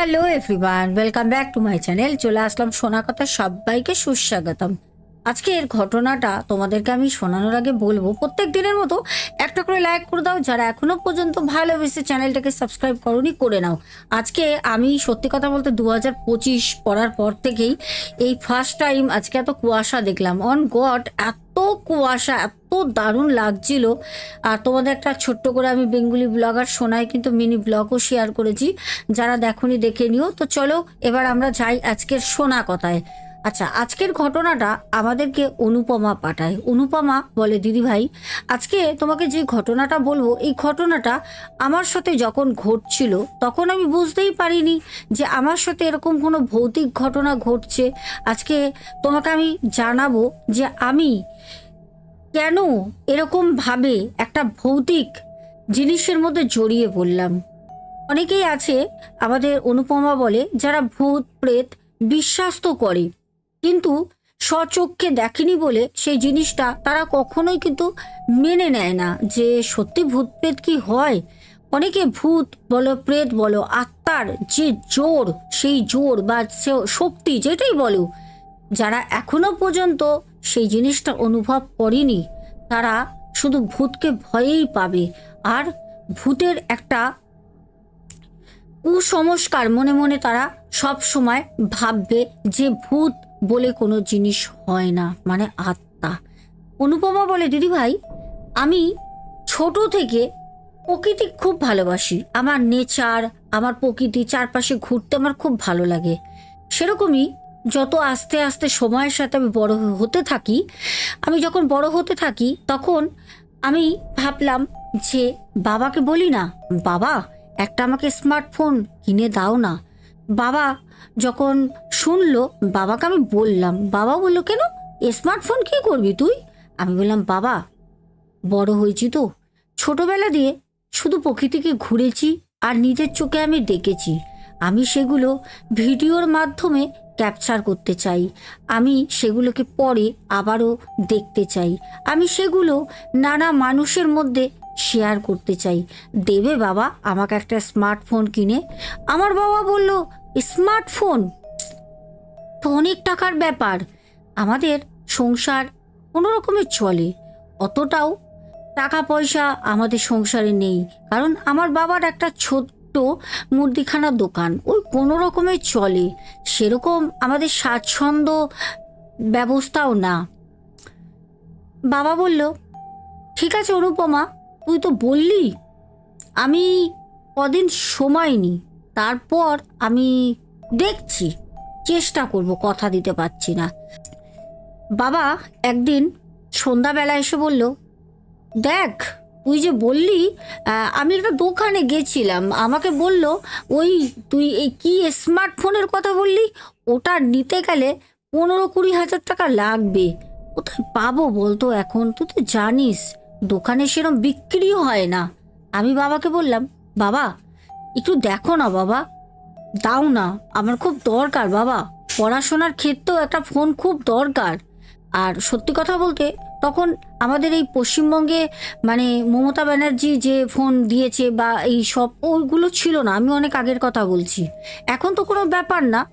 Hello everyone, welcome back to my channel. চলে আসলাম শোনা কথা সবাইকে সুস্বাগতম। আজকের ঘটনাটা তোমাদেরকে আমি শোনানোর আগে বলব, প্রত্যেক দিনের মতো একটা করে লাইক করে দাও, যারা এখনও পর্যন্ত ভালোবেসে চ্যানেলটাকে সাবস্ক্রাইব করনি, করে নাও। আজকে আমি সত্যি কথা বলতে দু হাজার পঁচিশ পড়ার পর থেকেই এই ফার্স্ট টাইম আজকে এত কুয়াশা দেখলাম। অন গড এত কুয়াশা, এত দারুণ লাগছিল। আর তোমাদের একটা ছোট্ট করে আমি বেঙ্গুলি ব্লগার শোনায় কিন্তু মিনি ব্লগও শেয়ার করেছি। যারা দেখনি দেখে নিও। তো চলো, এবার আমরা যাই আজকের শোনা কথায়। আচ্ছা আজকের ঘটনাটা আমাদেরকে অনুপমা পাঠায়। অনুপমা বলে, দিদি ভাই, আজকে তোমাকে যে ঘটনাটা বলব, এই ঘটনাটা আমার সাথে যখন ঘটছিল, তখন আমি বুঝতেই পারিনি যে আমার সাথে এরকম কোনো ভৌতিক ঘটনা ঘটছে। আজকে তোমাকে আমি জানাব যে আমি কেন এরকম ভাবে একটা ভৌতিক জিনিসের মধ্যে জড়িয়ে পড়লাম। অনেকেই আছে, আমাদের অনুপমা বলে, যারা ভূত, প্রেত বিশ্বাস তো করে। কিন্তু স্বচক্ষে দেখেনি বলে সেই জিনিসটা তারা কখনোই কিন্তু মেনে নেয় না যে সত্যি ভূত প্রেত কি হয়? অনেকে ভূত বলো প্রেত বলো আত্মার যে জোর, সেই জোর বা সে- শক্তি যেটাই বলো, যারা এখনও পর্যন্ত সেই জিনিসটা অনুভব করেনি, তারা শুধু ভূতকে ভয়েই পাবে। আর ভূতের একটা কুসংস্কার মনে মনে তারা সব সময় ভাববে যে ভূত বলে কোনো জিনিস হয় না মানে আত্মা। অনুপমা বলে, দিদি ভাই, আমি ছোট থেকে প্রকৃতি খুব ভালোবাসি। আমার নেচার, আমার প্রকৃতি চারপাশে ঘুরতে আমার খুব ভালো লাগে। সেরকমই যত আস্তে আস্তে সময়ের সাথে আমি বড় হতে থাকি, আমি যখন বড় হতে থাকি, তখন আমি ভাবলাম যে বাবাকে বলি না, বাবা, একটা আমাকে স্মার্টফোন কিনে দাও না। বাবা যখন শুনলো, বাবাকে আমি বললাম, বাবা বলল, কেন? স্মার্টফোন কি করবি তুই? আমি বললাম, বাবা, বড় হয়েছি তো। ছোটবেলা দিয়ে শুধু প্রকৃতিকে ঘুরেছি আর নিজের চোখে আমি দেখেছি। আমি সেগুলো ভিডিওর মাধ্যমে ক্যাপচার করতে চাই। আমি সেগুলোকে পরে আবারও দেখতে চাই। আমি সেগুলো নানা মানুষের মধ্যে শেয়ার করতে চাই। দেবে বাবা, আমাকে একটা স্মার্টফোন কিনে। আমার বাবা বলল স্মার্টফোন। তো অনেক টাকার ব্যাপার। আমাদের সংসার কোনো রকমের চলে। অতটাও টাকা পয়সা আমাদের সংসারে নেই। কারণ আমার বাবার একটা ছোট্ট মুদিখানার দোকান। ওই কোনো রকমের চলে। সেরকম আমাদের স্বাচ্ছন্দ্য ব্যবস্থাও না। বাবা বলল, ঠিক আছে অনুপমা তুই তো বললি। আমি কদিন সময় নি তারপর আমি দেখছি, চেষ্টা করব কথা দিতে পারছি না। বাবা একদিন সন্ধ্যাবেলা এসে বলল, দেখ, তুই যে বললি আমি একটা দোকানে গেছিলাম। আমাকে বলল, ওই তুই এই কি স্মার্টফোনের কথা বললি? ওটা নিতে গেলে পনেরো কুড়ি হাজার টাকা লাগবে। কোথায় পাবো বলতো এখন? তুই তো জানিস, দোকানে সেরম বিক্রিও হয় না। আমি বাবাকে বললাম, বাবা একটু দেখো না বাবা। দাও না, আমার খুব দরকার বাবা। পড়াশোনার ক্ষেত্রেও একটা ফোন খুব দরকার। আর সত্যি কথা বলতে, তখন আমাদের এই পশ্চিমবঙ্গে মানে মমতা ব্যানার্জি যে ফোন দিয়েছে বা এই সব, ওইগুলো ছিল না, আমি অনেক আগের কথা বলছি। এখন তো কোনো ব্যাপার না।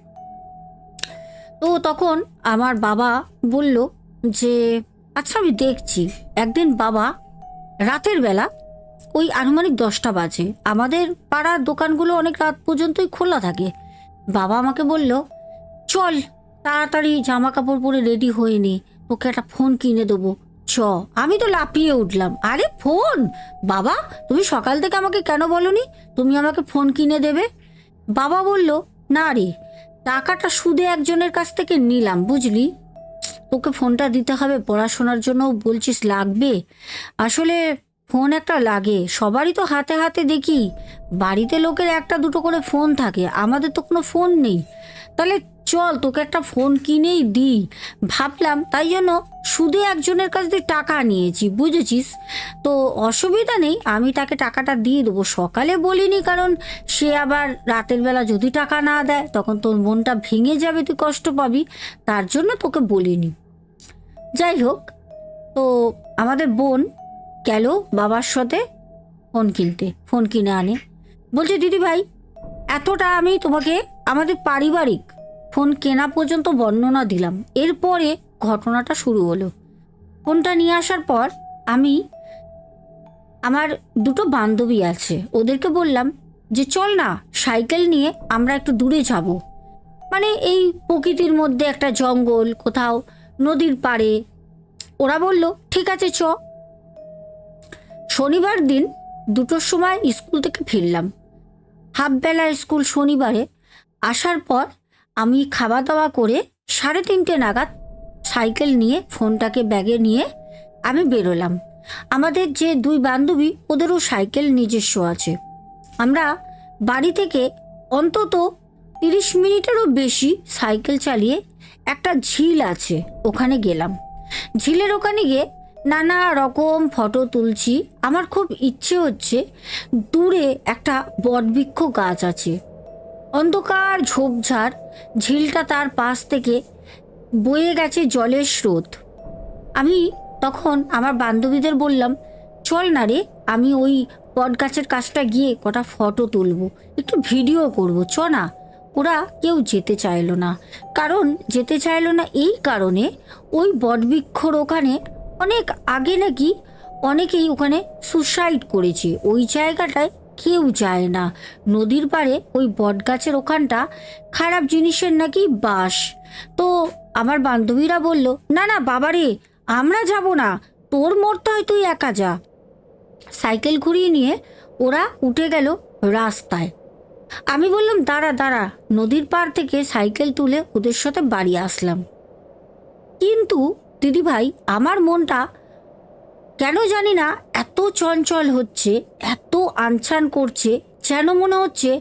তো তখন আমার বাবা বলল যে আচ্ছা আমি দেখছি। একদিন বাবা, রাতের বেলা ওই আনুমানিক দশটা বাজে। আমাদের পাড়ার দোকানগুলো অনেক রাত পর্যন্তই খোলা থাকে। বাবা আমাকে বলল, চল, তাড়াতাড়ি জামা কাপড় পরে রেডি হয়ে নি। তোকে একটা ফোন কিনে দেবো। চ। আমি তো লাফিয়ে উঠলাম। আরে, ফোন? বাবা, তুমি সকাল থেকে আমাকে কেন বলনি? তুমি আমাকে ফোন কিনে দেবে? বাবা বলল, না রে, টাকাটা সুদে একজনের কাছ থেকে নিলাম, বুঝলি? তোকে ফোনটা দিতে হবে, পড়াশোনার জন্য বলছিস, লাগবে? আসলে ফোন একটা লাগে। সবারই তো হাতে হাতে দেখি। বাড়িতে লোকের একটা দুটো করে ফোন থাকে। আমাদের তো কোনো ফোন নেই। তাহলে চল, তোকে একটা ফোন কিনেই দিই। ভাবলাম, তাই জন্য সুদে একজনের কাছ থেকে টাকা নিয়েছি, বুঝেছিস? তো অসুবিধা নেই, আমি তাকে টাকাটা দিয়ে দেবো। সকালে বলিনি, কারণ সে আবার রাতের বেলা যদি টাকা না দেয়, তখন তোর মনটা ভেঙে যাবে, তুই কষ্ট পাবি। তার জন্য তোকে বলিনি। যাই হোক, তো আমাদের বোন গেল বাবার সাথে ফোন কিনতে, ফোন কিনে আনে। বলছে, দিদি ভাই, এতটা আমি তোমাকে আমাদের পারিবারিক ফোন কেনা পর্যন্ত বর্ণনা দিলাম। এরপরে ঘটনাটা শুরু হলো। ফোনটা নিয়ে আসার পর আমি, আমার দুটো বান্ধবী আছে। ওদেরকে বললাম যে, চল না, সাইকেল নিয়ে আমরা একটু দূরে যাব। মানে এই প্রকৃতির মধ্যে একটা জঙ্গল, কোথাও নদীর পাড়ে। ওরা বলল, ঠিক আছে, চ। শনিবার দিন দুটোর সময় স্কুল থেকে ফিরলাম। হাফবেলা স্কুল শনিবারে আসার পর আমি খাওয়া দাওয়া করে সাড়ে তিনটে নাগাদ সাইকেল নিয়ে ফোনটাকে ব্যাগে নিয়ে আমি বেরোলাম। আমাদের যে দুই বান্ধবী, ওদেরও সাইকেল নিজস্ব আছে। আমরা বাড়ি থেকে অন্তত তিরিশ মিনিটেরও বেশি সাইকেল চালিয়ে একটা ঝিল আছে, ওখানে গেলাম। ঝিলের ওখানে গিয়ে নানা রকম ফটো তুলছি। আমার খুব ইচ্ছে হচ্ছে দূরে একটা বটবৃক্ষ গাছ আছে। অন্ধকার ঝোপঝাড়, ঝিলটা তার পাশ থেকে বয়ে গেছে জলের স্রোত। আমি তখন আমার বান্ধবীদের বললাম, চল না রে, আমি ওই বট গাছের কাছটা গিয়ে কটা ফটো তুলবো, একটু ভিডিও করব, চ না। ওরা কেউ যেতে চাইলো না। কারণ যেতে চাইলো না এই কারণে ওই বটবৃক্ষর ওখানে আগে নাকি অনেকেই ওখানে সুসাইড করেছে। ওই জায়গাটায় কেউ যায় না। নদীর পাড়ে ওই বটগাছের ওখানটা খারাপ জিনিসের নাকি বাস। তো আমার বান্ধবীরা বলল, না না, বাবারে, আমরা যাব না। তোর মরতে হয় তুই একা যা। সাইকেল ঘুরিয়ে নিয়ে ওরা উঠে গেল রাস্তায়। আমি বললাম, দাঁড়া দাঁড়া, নদীর পাড় থেকে সাইকেল তুলে ওদের সাথে বাড়ি আসলাম। কিন্তু দিদিভাই, আমার মনটা কেন জানি না এত চঞ্চল হচ্ছে, এত আনছান করছে, যেন মনে হচ্ছে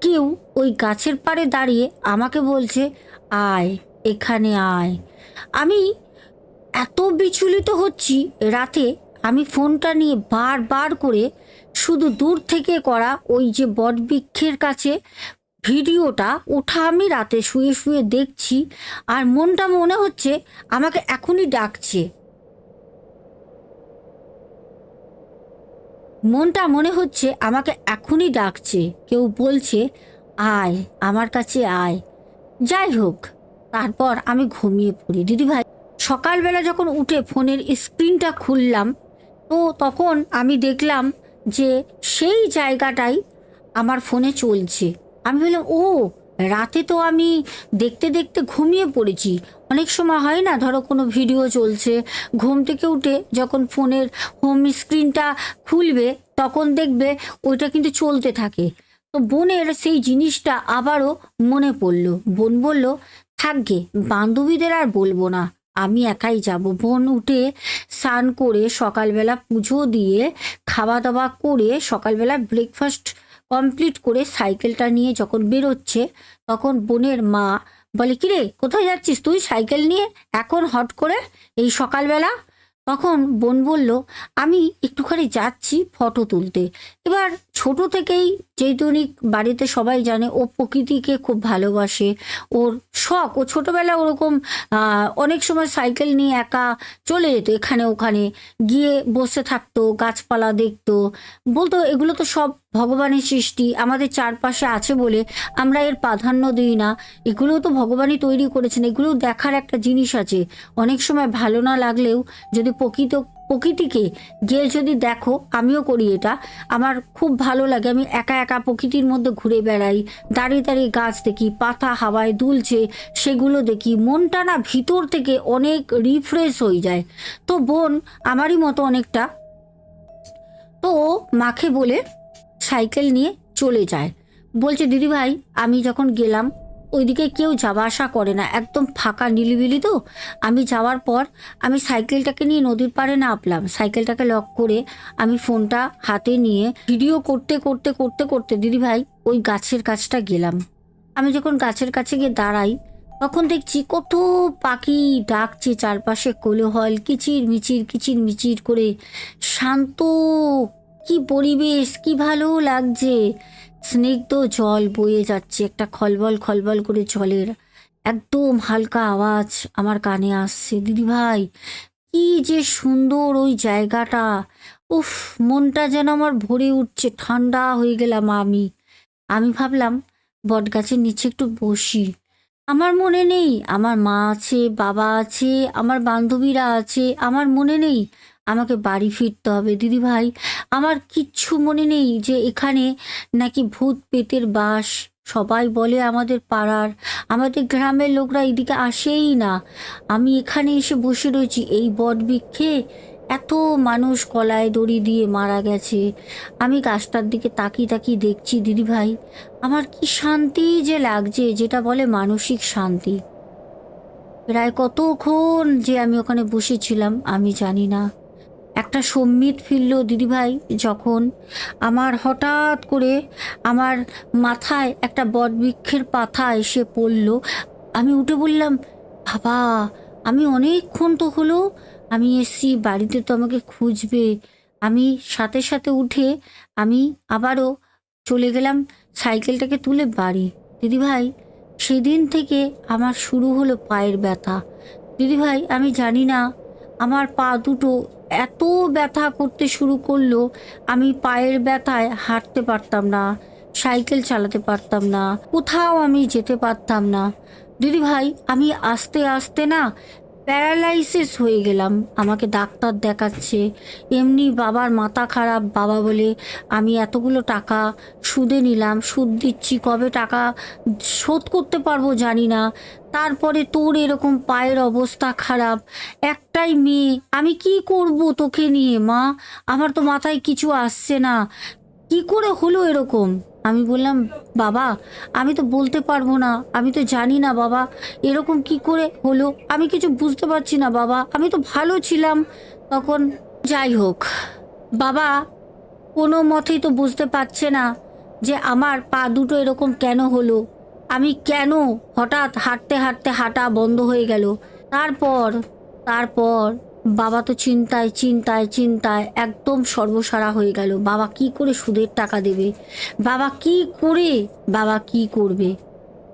কেউ ওই গাছের পাড়ে দাঁড়িয়ে আমাকে বলছে, আয়, এখানে আয়। আমি এত বিচলিত হচ্ছি রাতে, আমি ফোনটা নিয়ে বারবার করে শুধু দূর থেকে করা ওই যে বটবৃক্ষের কাছে ভিডিওটা ওঠা আমি রাতে শুয়ে শুয়ে দেখছি আর মনটা মনে হচ্ছে আমাকে এখনই ডাকছে। মনটা মনে হচ্ছে আমাকে এখনই ডাকছে। কেউ বলছে, আয়, আমার কাছে আয়। যাই হোক, তারপর আমি ঘুমিয়ে পড়ি। দিদিভাই সকালবেলা যখন উঠে ফোনের স্ক্রিনটা খুললাম, তো তখন আমি দেখলাম যে সেই জায়গাটাই আমার ফোনে চলছে। আমি বললাম ও রাতে তো আমি দেখতে দেখতে ঘুমিয়ে পড়েছি। অনেক সময় হয় না, ধরো কোনো ভিডিও চলছে, ঘুম থেকে উঠে যখন ফোনের হোম স্ক্রিনটা খুলবে, তখন দেখবে ওইটা কিন্তু চলতে থাকে। তো বোনের সেই জিনিসটা আবারও মনে পড়ল। বোন বলল থাকবে বান্ধবীদের আর বলব না। আমি একাই যাব। বোন উঠে স্নান করে সকালবেলা পুজো দিয়ে খাওয়া দাওয়া করে সকালবেলা ব্রেকফাস্ট কমপ্লিট করে সাইকেলটা নিয়ে যখন বেরোচ্ছে, তখন বোনের মা বলে, কিরে, কোথায় যাচ্ছিস তুই সাইকেল নিয়ে? এখন হট করে এই সকালবেলা তখন বোন বলল, আমি একটুখানি যাচ্ছি ফটো তুলতে। এবার ছোট থেকেই চৈতনিক বাড়িতে সবাই জানে ও প্রকৃতিকে খুব ভালোবাসে, ওর শখ। ও ছোটবেলা ওরকম অনেক সময় সাইকেল নিয়ে একা চলে যেত এখানে ওখানে, গিয়ে বসে থাকতো, গাছপালা দেখতো। বলতো, এগুলো তো সব ভগবানের সৃষ্টি আমাদের চারপাশে আছে বলে আমরা এর প্রাধান্য দিই না। এগুলো তো ভগবানই তৈরি করেছেন এগুলো দেখার একটা জিনিস আছে। অনেক সময় ভালো না লাগলেও যদি প্রকৃত, প্রকৃতিকে গিয়ে যদি দেখো, আমিও করি এটা। আমার খুব ভালো লাগে, আমি একা একা প্রকৃতির মধ্যে ঘুরে বেড়াই। দাঁড়িয়ে দাঁড়িয়ে গাছ দেখি, পাতা হাওয়ায় দুলছে, সেগুলো দেখি। মনটা না ভিতর থেকে অনেক রিফ্রেশ হয়ে যায়। তো বোন, আমারই মতো অনেকটা। তো মাকে বলে সাইকেল নিয়ে চলে যায়। বলছে দিদিভাই আমি যখন গেলাম, ওইদিকে কেউ যাওয়া আসা করে না। একদম ফাঁকা, নিলিবিলি তো। আমি যাওয়ার পর আমি সাইকেলটাকে নিয়ে নদীর পাড়ে নামলাম। সাইকেলটাকে লক করে আমি ফোনটা হাতে নিয়ে ভিডিও করতে করতে করতে করতে দিদিভাই ওই গাছের কাছটা গেলাম। আমি যখন গাছের কাছে গিয়ে দাঁড়াই, তখন দেখছি কত পাখি ডাকছে চারপাশে কোলাহল কিচির মিচির কিচির মিচির করে শান্ত কি পরিবেশ, কি ভালো লাগছে। স্নিগ্ধ জল বয়ে যাচ্ছে একটা খলবল খলবল করে জলের। একদম হালকা আওয়াজ আমার কানে আসছে দিদিভাই কি যে সুন্দর ওই জায়গাটা। উফ, মনটা যেন আমার ভরে উঠছে, ঠান্ডা হয়ে গেলাম আমি। আমি ভাবলাম বট গাছের নিচে একটু বসি। আমার মনে নেই, আমার মা আছে, বাবা আছে, আমার বান্ধবীরা আছে, আমার মনে নেই আমাকে বাড়ি ফিরতে হবে। দিদি ভাই, আমার কিচ্ছু মনে নেই যে এখানে নাকি ভূত পেতের বাস। সবাই বলে আমাদের পাড়ার। আমাদের গ্রামের লোকরা এদিকে আসেই না। আমি এখানে এসে বসে রয়েছি। এই বট বৃক্ষে এত মানুষ কলায় দড়ি দিয়ে মারা গেছে। আমি গাছটার দিকে তাকিয়ে তাকিয়ে দেখছি দিদি ভাই, আমার কি শান্তি যে লাগছে, যেটা বলে মানসিক শান্তি। প্রায় কতক্ষণ যে আমি ওখানে বসেছিলাম, আমি জানি না। একটা সম্মিত ফিরল দিদিভাই যখন আমার হঠাৎ করে আমার মাথায় একটা বটবৃক্ষের পাতা এসে পড়ল। আমি উঠে বললাম, বাবা, আমি অনেকক্ষণ তো হলো, আমি এসছি, বাড়িতে তো আমাকে খুঁজবে। আমি সাথে সাথে উঠে আমি আবারও চলে গেলাম সাইকেলটাকে তুলে বাড়ি। দিদিভাই, সেদিন থেকে আমার শুরু হলো পায়ের ব্যথা। দিদিভাই, আমি জানি না, আমার পা দুটো এত ব্যথা করতে শুরু করল, আমি পায়ের ব্যথায় হাঁটতে পারতাম না, সাইকেল চালাতে পারতাম না, কোথাও আমি যেতে পারতাম না। দিদিভাই আমি আস্তে আস্তে না প্যারালাইসিস হয়ে গেলাম। আমাকে ডাক্তার দেখাচ্ছে। এমনি বাবার মাথা খারাপ, বাবা বলে, আমি এতগুলো টাকা সুদে নিলাম, সুদ দিচ্ছি, কবে টাকা শোধ করতে পারব জানি না। তারপরে তোর এরকম পায়ের অবস্থা খারাপ। একটাই মেয়ে, আমি কি করব তোকে নিয়ে, মা? আমার তো মাথায় কিছু আসছে না। কি করে হলো এরকম? আমি বললাম, বাবা, আমি তো বলতে পারব না। আমি তো জানি না, বাবা, এরকম কি করে হলো? আমি কিছু বুঝতে পারছি না, বাবা। আমি তো ভালো ছিলাম। তখন যাই হোক, বাবা কোনো মতেই তো বুঝতে পারছে না যে আমার পা দুটো এরকম কেন হলো। আমি কেন হঠাৎ হাঁটতে হাঁটতে হাঁটা বন্ধ হয়ে গেল? তারপর তারপর বাবা তো চিন্তায় চিন্তায় চিন্তায় একদম সর্বসারা হয়ে গেল। বাবা কি করে সুদের টাকা দেবে? বাবা কি করে, বাবা কি করবে?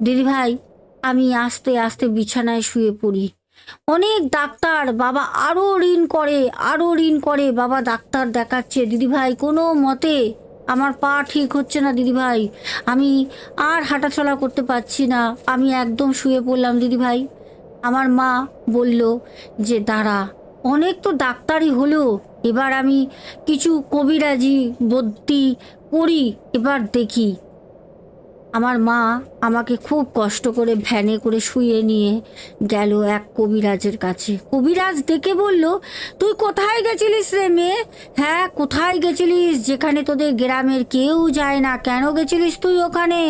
দিদি ভাই, আমি আস্তে আস্তে বিছানায় শুয়ে পড়ি। অনেক ডাক্তার বাবা আরও ঋণ করে আরও ঋণ করে। বাবা ডাক্তার দেখাচ্ছে দিদিভাই কোনো মতে আমার পা ঠিক হচ্ছে না দিদিভাই আমি আর হাঁটাচলা করতে পারছি না। আমি একদম শুয়ে পড়লাম দিদিভাই আমার মা বলল যে, দাঁড়া অনেক তো ডাক্তারই হলো এবার আমি কিছু কবিরাজি বদ্যি করি এবার দেখি। আমার মা আমাকে খুব কষ্ট করে ভ্যানে করে শুয়ে নিয়ে গেল এক কবিরাজের কাছে। কবিরাজ দেখে বলল, তুই কোথায় গেছিলিস রে মেয়ে? হ্যাঁ কোথায় গেছিলিস? যেখানে তোদের গ্রামের কেউ যায় না। কেন গেছিলিস তুই ওখানে?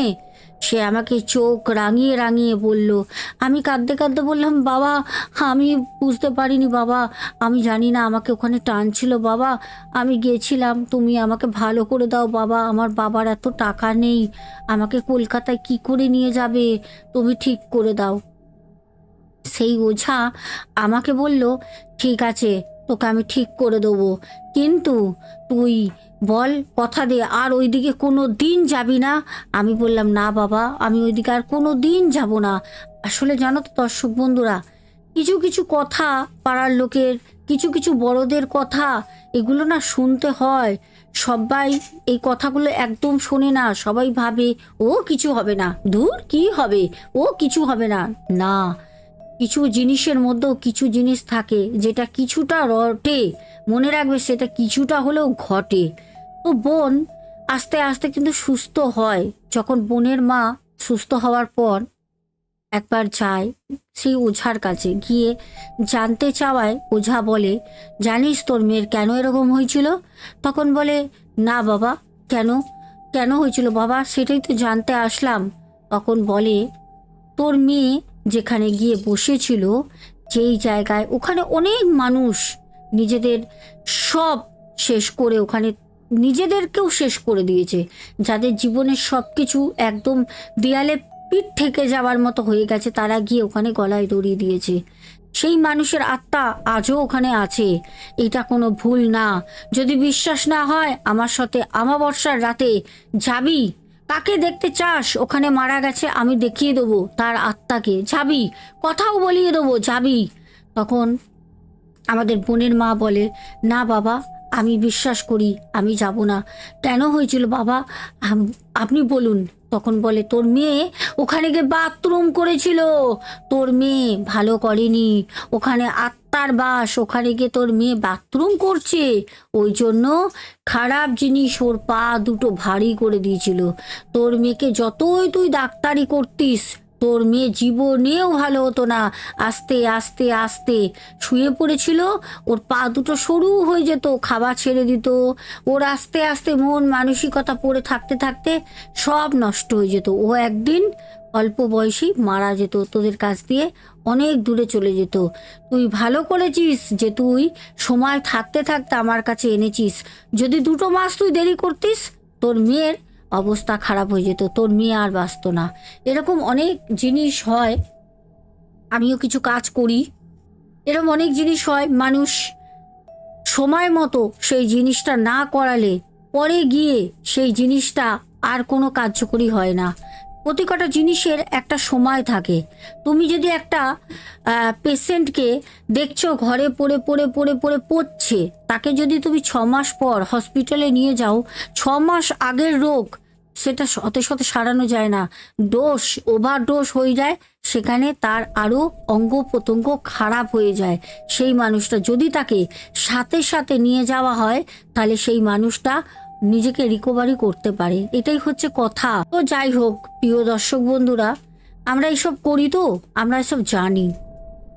সে আমাকে চোখ রাঙিয়ে রাঙিয়ে বলল, আমি কাঁদতে কাঁদতে বললাম, বাবা, আমি বুঝতে পারিনি, বাবা, আমি জানি না আমাকে ওখানে টানছিল, বাবা, আমি গেছিলাম, তুমি আমাকে ভালো করে দাও, বাবা, আমার বাবার এত টাকা নেই, আমাকে কলকাতায় কি করে নিয়ে যাবে, তুমি ঠিক করে দাও। সেই ওঝা আমাকে বলল, ঠিক আছে, তোকে আমি ঠিক করে দেবো, কিন্তু তুই বল, কথা দে, আর ওইদিকে কোনো দিন যাবি না। আমি বললাম, না বাবা, আমি ওইদিকে আর কোনো দিন যাব না। আসলে জানো তো দর্শক বন্ধুরা, কিছু কিছু কথা পাড়ার লোকের, কিছু কিছু বড়দের কথা, এগুলো না শুনতে হয়। সবাই এই কথাগুলো একদম শোনে না, সবাই ভাবে, ও কিছু হবে না। দূর, কি হবে? ও কিছু হবে না। না। কিছু জিনিসের মধ্যেও কিছু জিনিস থাকে, যেটা কিছুটা রটে। মনে রাখবে সেটা কিছুটা হলেও ঘটে। তো বোন আস্তে আস্তে কিন্তু সুস্থ হয়। যখন বোনের মা সুস্থ হওয়ার পর একবার যায় সেই ওঝার কাছে। গিয়ে জানতে চাওয়ায় ওঝা বলে, জানিস তোর মেয়ের কেন এরকম হয়েছিল? তখন বলে, না বাবা, কেন? কেন হয়েছিল বাবা? সেটাই তো জানতে আসলাম। তখন বলে, তোর মেয়ে যেখানে গিয়ে বসেছিল, যেই জায়গায় ওখানে অনেক মানুষ, নিজেদের সব শেষ করে ওখানে নিজেদেরকেও শেষ করে দিয়েছে। যাদের জীবনের সব কিছু একদম দেয়ালে পিঠ থেকে যাওয়ার মতো হয়ে গেছে, তারা গিয়ে ওখানে গলায় দড়ি দিয়েছে। সেই মানুষের আত্মা আজও ওখানে আছে। এটা কোনো ভুল না। যদি বিশ্বাস না হয়, আমার সাথে আমাবর্ষার রাতে যাবি? কাকে দেখতে চাস? ওখানে মারা গেছে, আমি দেখিয়ে দেবো তার আত্মাকে। যাবি? কথাও বলিয়ে দেবো, যাবি। তখন আমাদের বোনের মা বলে, না বাবা আমি বিশ্বাস করি, আমি যাব না। কেন হয়েছিল বাবা? আপনি বলুন। তখন বলে, তোর মেয়ে ওখানে গিয়ে বাথরুম করেছিল। তোর মেয়ে ভালো করেনি। ওখানে আত্মার বাস, ওখানে গিয়ে তোর মেয়ে বাথরুম করছে। ওই জন্য খারাপ জিনিস ওর পা দুটো ভারী করে দিয়েছিল। তোর মেয়েকে যতই তুই ডাক্তারি করতিস তোর মেয়ে জীবনেও ভালো হতো না। আস্তে আস্তে আস্তে শুয়ে পড়েছিল, ওর পা দুটো সরু হয়ে যেত, খাবার ছেড়ে দিত। ওর আস্তে আস্তে মন মানসিকতা পড়ে থাকতে থাকতে সব নষ্ট হয়ে যেত। ও একদিন অল্প বয়সী মারা যেত, তোদের কাছ দিয়ে অনেক দূরে চলে যেত। তুই ভালো করেছিস যে তুই সময় থাকতে থাকতে আমার কাছে এনেছিস। যদি দুটো মাস তুই দেরি করতিস, তোর মেয়ের অবস্থা খারাপ হয়ে যেত, তোর মেয়ে আর বাঁচত না। এরকম অনেক জিনিস হয়, আমিও কিছু কাজ করি। এরকম অনেক জিনিস হয়, মানুষ সময় মতো সেই জিনিসটা না করালে পরে গিয়ে সেই জিনিসটা আর কোনো কার্যকরী হয় না। প্রতি কটা জিনিসের একটা সময় থাকে। তুমি যদি একটা পেশেন্টকে দেখছ ঘরে পড়ে পড়ে পড়ে পড়ে পড়ছে, তাকে যদি তুমি ছ মাস পর হসপিটালে নিয়ে যাও, ছ মাস আগের রোগ, সেটা শতে শতে সারানো যায় না। ডোজ ওভার ডোস হয়ে যায়, সেখানে তার আরও অঙ্গ প্রত্যঙ্গ খারাপ হয়ে যায়। সেই মানুষটা যদি তাকে সাথে সাথে নিয়ে যাওয়া হয়, তাহলে সেই মানুষটা নিজেকে রিকভারি করতে পারে। এটাই হচ্ছে কথা। তো যাই হোক, প্রিয় দর্শক বন্ধুরা, আমরা এইসব করি তো, আমরা এসব জানি।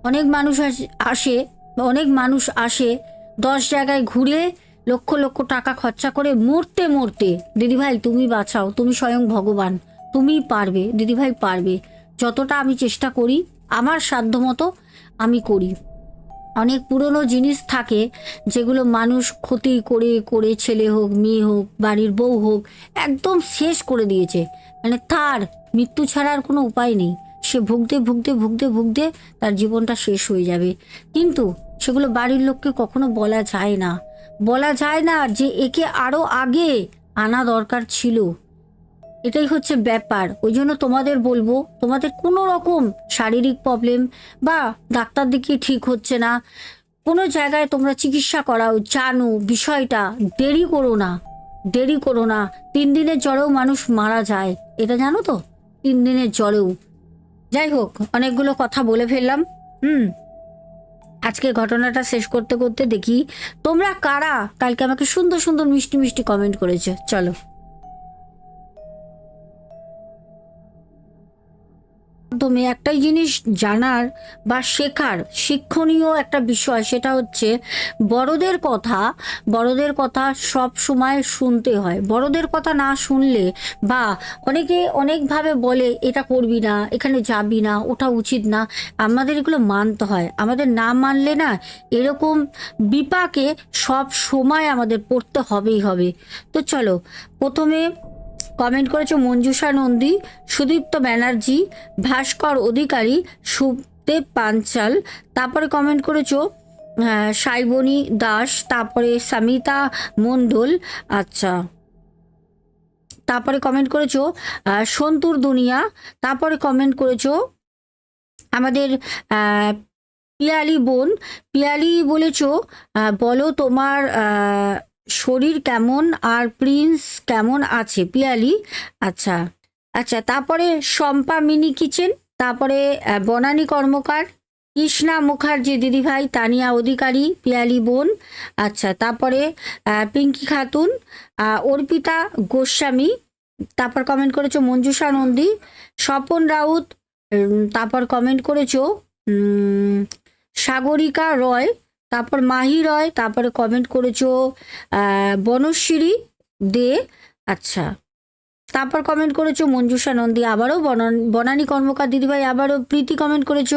অনেক মানুষ আস- অনেক মানুষ আসে দশ জায়গায় ঘুরে লক্ষ লক্ষ টাকা খরচা করে মরতে মরতে দিদিভাই তুমি বাঁচাও, তুমি স্বয়ং ভগবান তুমিই পারবে দিদিভাই পারবে। যতটা আমি চেষ্টা করি, আমার সাধ্যমতো আমি করি। অনেক পুরনো জিনিস থাকে যেগুলো মানুষ ক্ষতি করে করে ছেলে হোক, মেয়ে হোক, বাড়ির বউ হোক, একদম শেষ করে দিয়েছে। মানে তার মৃত্যু ছাড়া আর কোনো উপায় নেই। সে ভুগতে ভুগতে ভুগতে ভুগতে তার জীবনটা শেষ হয়ে যাবে। কিন্তু সেগুলো বাড়ির লোককে কখনো বলা যায় না। বলা যায় না যে একে আরও আগে আনা দরকার ছিল। এটাই হচ্ছে ব্যাপার। ওই জন্য তোমাদের বলব, তোমাদের কোনো রকম শারীরিক প্রবলেম বা ডাক্তার দেখিয়ে ঠিক হচ্ছে না। কোনো জায়গায় তোমরা চিকিৎসা করাও, জানো বিষয়টা, দেরি করো না, দেরি করো না। তিন দিনের জ্বরেও মানুষ মারা যায়, এটা জানো তো? তিন দিনের জ্বরেও। যাই হোক, অনেকগুলো কথা বলে ফেললাম, হুম? আজকে ঘটনাটা শেষ করতে করতে দেখি, তোমরা কারা? কালকে আমাকে সুন্দর সুন্দর মিষ্টি মিষ্টি কমেন্ট করেছে, চলো। মাধ্যমে একটাই জিনিস জানার বা শেখার শিক্ষণীয় একটা বিষয়, সেটা হচ্ছে বড়দের কথা বড়দের কথা সব সময় শুনতে হয়। বড়দের কথা না শুনলে বা অনেকে অনেকভাবে বলে, এটা করবি না, এখানে যাবি না ওটা উচিত না। আমাদের এগুলো মানতে হয়। আমাদের না মানলে না এরকম বিপাকে সব সময় আমাদের পড়তে হবেই হবে। তো চলো, প্রথমে কমেন্ট করেছ মঞ্জুষা নন্দী, সুদীপ্ত ব্যানার্জি, ভাস্কর অধিকারী, সুদেব পাঞ্চাল, তারপরে কমেন্ট করেছ সাইবনী দাস, তারপরে সামিতা মণ্ডল আচ্ছা। তারপরে কমেন্ট করেছ সন্তুর দুনিয়া, তারপরে কমেন্ট করেছ, আমাদের পিয়ালি বোন, পিয়ালি বলেছ বলো তোমার শরীর কেমন আর প্রিন্স কেমন আছে? পিয়ালি? আচ্ছা আচ্ছা তারপরে শম্পা মিনি কিচেন, তারপরে বনানী কর্মকার, কৃষ্ণা মুখার্জি দিদিভাই, তানিয়া অধিকারী, পিয়ালি বোন আচ্ছা তারপরে পিঙ্কি খাতুন অর্পিতা গোস্বামী, তারপর কমেন্ট করেছ মঞ্জুষা নন্দী, স্বপন রাউত তারপর কমেন্ট করেছ সাগরিকা রয় তারপর মাহি রয়, তারপরে কমেন্ট করেছ বনশ্রী দে আচ্ছা। তারপর কমেন্ট করেছ মঞ্জুষা নন্দী আবারও, বনান- কর্মকার দিদিভাই আবারও প্রীতি কমেন্ট করেছ।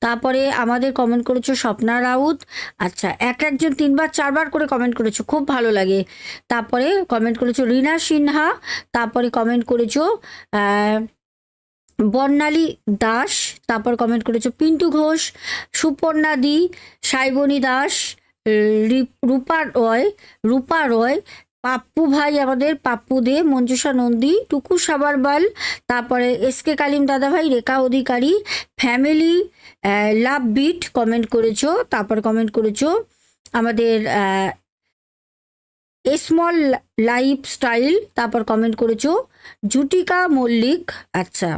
তারপরে আমাদের কমেন্ট করেছ স্বপ্না রাউত আচ্ছা এক একজন তিনবার, চারবার করে কমেন্ট করেছ, খুব ভালো লাগে। তারপরে কমেন্ট করেছ রিনা সিনহা, তারপরে কমেন্ট করেছ বর্ণালী দাস, তারপর কমেন্ট করেছ পিন্টু ঘোষ, সুপর্ণা দি, সাইবনী দাস রূপা রয় রূপা রয়, পাপ্পু ভাই আমাদের, পাপ্পু দে, মঞ্জুষা নন্দী, টুকু সাবারবাল তারপরে এস কে কালিম দাদাভাই Rekha Adhikari family love beat comment করেছ, তারপর কমেন্ট করেছ আমাদের স্মল লাইফ স্টাইল তারপর কমেন্ট করেছ জুটিকা মল্লিক আচ্ছা।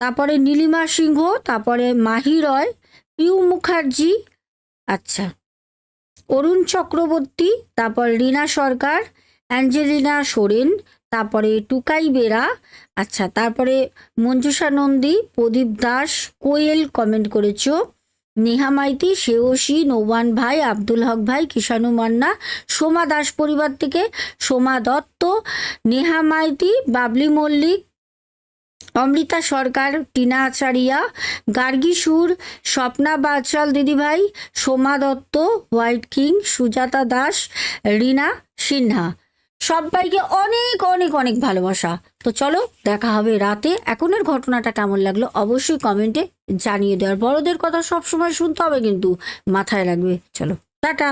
তারপরে নীলিমা সিংহ, তারপরে মাহি রয়, পিউ মুখার্জি আচ্ছা অরুণ চক্রবর্তী, তারপর রিনা সরকার, অ্যাঞ্জেলিনা সোরেন, তারপরে টুকাই বেরা আচ্ছা তারপরে মঞ্জুষা নন্দী, প্রদীপ দাস, কোয়েল কমেন্ট করেছ। নেহা মাইতি শেওসি নৌবান ভাই, আব্দুল হক ভাই কিষানু মান্না, সোমা দাস পরিবার থেকে সোমা দত্ত, নেহা মাইতি, বাবলি মল্লিক, অমৃতা সরকার, টিনা আচারিয়া, গার্গী সুর, স্বপ্না বাচাল দিদিভাই সোমা দত্ত, হোয়াইট কিং, সুজাতা দাস, রিনা সিনহা। সবাইকে অনেক অনেক অনেক ভালোবাসা। তো চলো, দেখা হবে রাতে। এখনের ঘটনাটা কেমন লাগল অবশ্যই কমেন্টে জানিয়ে দেওয়ার। বড়দের কথা সবসময় শুনতে হবে কিন্তু মাথায় রাখবে। চলো, টাটা।